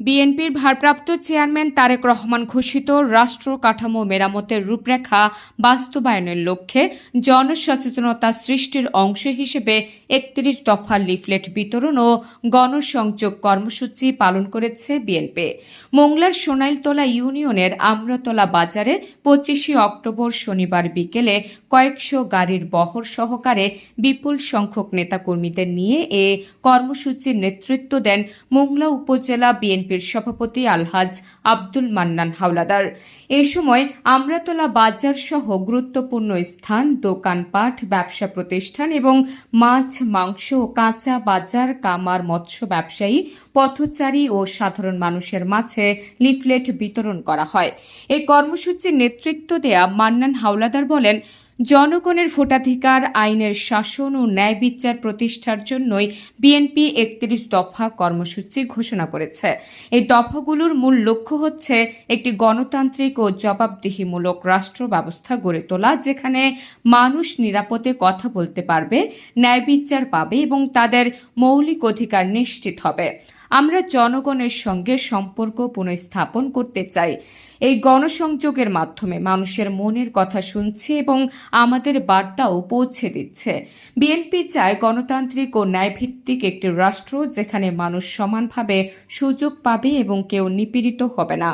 বিএনপির ভারপ্রাপ্ত চেয়ারম্যান তারেক রহমান ঘোষিত রাষ্ট্র কাঠামো মেরামতের রূপরেখা বাস্তবায়নের লক্ষ্যে জনসচেতনতা সৃষ্টির অংশ হিসেবে একত্রিশ দফা লিফলেট বিতরণ ও গণসংযোগ কর্মসূচি পালন করেছে বিএনপি। মোংলার সোনাইলতলা ইউনিয়নের আমরাতলা বাজারে পঁচিশে অক্টোবর শনিবার বিকেলে কয়েকশো গাড়ির বহর সহকারে বিপুল সংখ্যক নেতাকর্মীদের নিয়ে এ কর্মসূচির নেতৃত্ব দেন মোংলা উপজেলা বিএনপির সভাপতি আলহাজ আব্দুল মান্নান হাওলাদার। এ সময় আমরাতলা বাজার সহ গুরুত্বপূর্ণ স্থান, দোকানপাট, ব্যবসা প্রতিষ্ঠান এবং মাছ, মাংস কাঁচা বাজার, কামার, মৎস্য ব্যবসায়ী, পথচারী ও সাধারণ মানুষের মাঝে লিফলেট বিতরণ করা হয়। এই কর্মসূচির নেতৃত্ব দেয়া মান্নান হাওলাদার বলেন জনগণের ভোটাধিকার, আইনের শাসন ও ন্যায় বিচার প্রতিষ্ঠার জন্যই বিএনপি একত্রিশ দফা কর্মসূচি ঘোষণা করেছে। এই দফাগুলোর মূল লক্ষ্য হচ্ছে একটি গণতান্ত্রিক ও জবাবদিহিমূলক রাষ্ট্র ব্যবস্থা গড়ে তোলা, যেখানে মানুষ নিরাপদে কথা বলতে পারবে, ন্যায় বিচার পাবে এবং তাদের মৌলিক অধিকার নিশ্চিত হবে। আমরা জনগণের সঙ্গে সম্পর্ক পুনঃস্থাপন করতে চাই। এই গণসংযোগের মাধ্যমে মানুষের মনের কথা শুনছে এবং আমাদের বার্তাও পৌঁছে দিচ্ছে। বিএনপি চায় গণতান্ত্রিক ও ন্যায়ভিত্তিক একটি রাষ্ট্র যেখানে মানুষ সমানভাবে সুযোগ পাবে এবং কেউ নিপীড়িত হবে না।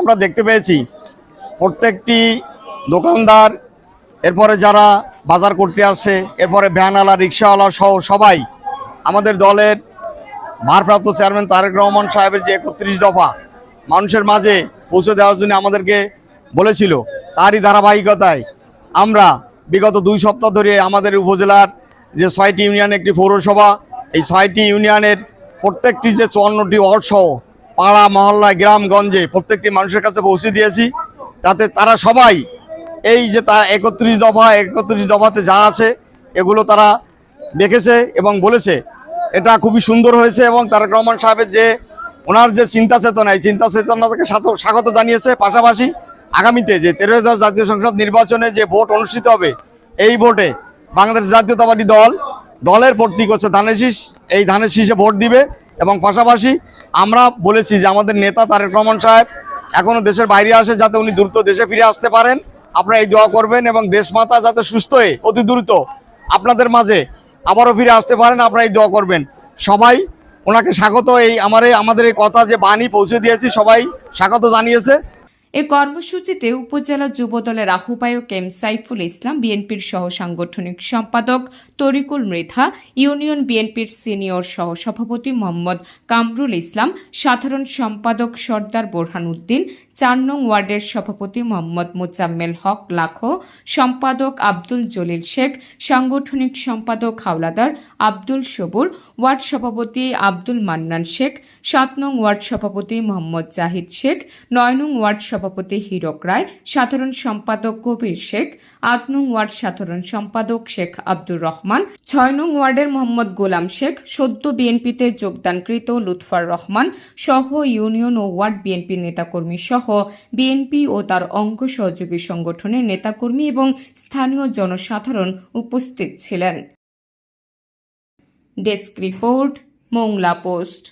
আমরা দেখতে পেয়েছি, প্রত্যেকটি দোকানদার, এরপরে যারা বাজার করতে আসে, এরপরে ভ্যানওয়ালা, রিক্সাওয়ালা সহ সবাই আমাদের দলের ভারপ্রাপ্ত চেয়ারম্যান তারেক রহমান সাহেবের যে একত্রিশ দফা মানুষের মাঝে পৌঁছে দেওয়ার জন্য আমাদেরকে বলেছিল, তারই ধারাবাহিকতায় আমরা বিগত দুই সপ্তাহ ধরে আমাদের উপজেলার যে ছয়টি ইউনিয়ন, একটি পৌরসভা, এই ছয়টি ইউনিয়নের প্রত্যেকটি যে চুয়ান্নটি ওয়ার্ড পাড়া, মহল্লা গ্রামগঞ্জে প্রত্যেকটি মানুষের কাছে পৌঁছে দিয়েছি, তাতে তারা সবাই এই যে তার একত্রিশ দফা, একত্রিশ দফাতে যা আছে, এগুলো তারা দেখেছে এবং বলেছে। এটা খুবই সুন্দর হয়েছে এবং তারেক রহমান সাহেবের যে ওনার যে চিন্তা চেতনা, এই চিন্তা চেতনাকে স্বাগত জানিয়েছে। পাশাপাশি আগামীতে যে তেরো হাজার জাতীয় সংসদ নির্বাচনে যে ভোট অনুষ্ঠিত হবে, এই ভোটে বাংলাদেশ জাতীয়তাবাদী দল, দলের প্রতীক হচ্ছে ধানের শীষ এই ধানের শীষে ভোট দিবে এবং পাশাপাশি আমরা বলেছি যে আমাদের নেতা তারেক রহমান সাহেব এখনও দেশের বাইরে আসে যাতে উনি দ্রুত দেশে ফিরে আসতে পারেন। আপনারা এই দোয়া করবেন এবং দেশমাতা যাতে সুস্থ হয়ে, অতি দ্রুত আপনাদের মাঝে আবারও ফিরে আসতে পারেন আপনারা এই দোয়া করবেন। সবাই, ওনাকে স্বাগত। এই আমার, আমাদের এই কথা, যে বাণী পৌঁছে দিয়েছি, সবাই স্বাগত জানিয়েছে। এ কর্মসূচিতে উপজেলা যুবদলের আহ্বায়ক এম সাইফুল ইসলাম, বিএনপির সহ সাংগঠনিক সম্পাদক তরিকুল মৃধা, ইউনিয়ন বিএনপির সিনিয়র সহ সভাপতি মোহাম্মদ কামরুল ইসলাম, সাধারণ সম্পাদক সর্দার বোরহান উদ্দিন চার নং ওয়ার্ডের সভাপতি মোহাম্মদ মোজাম্মেল হক লাখো, সম্পাদক আব্দুল জলিল শেখ, সাংগঠনিক সম্পাদক হাওলাদার আব্দুল সবুর, ওয়ার্ড সভাপতি আব্দুল মান্নান শেখ, সাত নং ওয়ার্ড সভাপতি মোহাম্মদ জাহিদ শেখ, নয় নং ওয়ার্ড সভাপতি হীরক রায়, সাধারণ সম্পাদক কবির শেখ, আট নং ওয়ার্ড সাধারণ সম্পাদক শেখ আব্দুর রহমান, ছয় নং ওয়ার্ডের মোহাম্মদ গোলাম শেখ, সদ্য বিএনপিতে যোগদানকৃত লুৎফার রহমান, সহ ইউনিয়ন ও ওয়ার্ড বিএনপির নেতাকর্মী সহ বিএনপি ও তার অঙ্গ সহযোগী সংগঠনের নেতাকর্মী এবং স্থানীয় জনসাধারণ উপস্থিত ছিলেন। Desk report, Mongla post.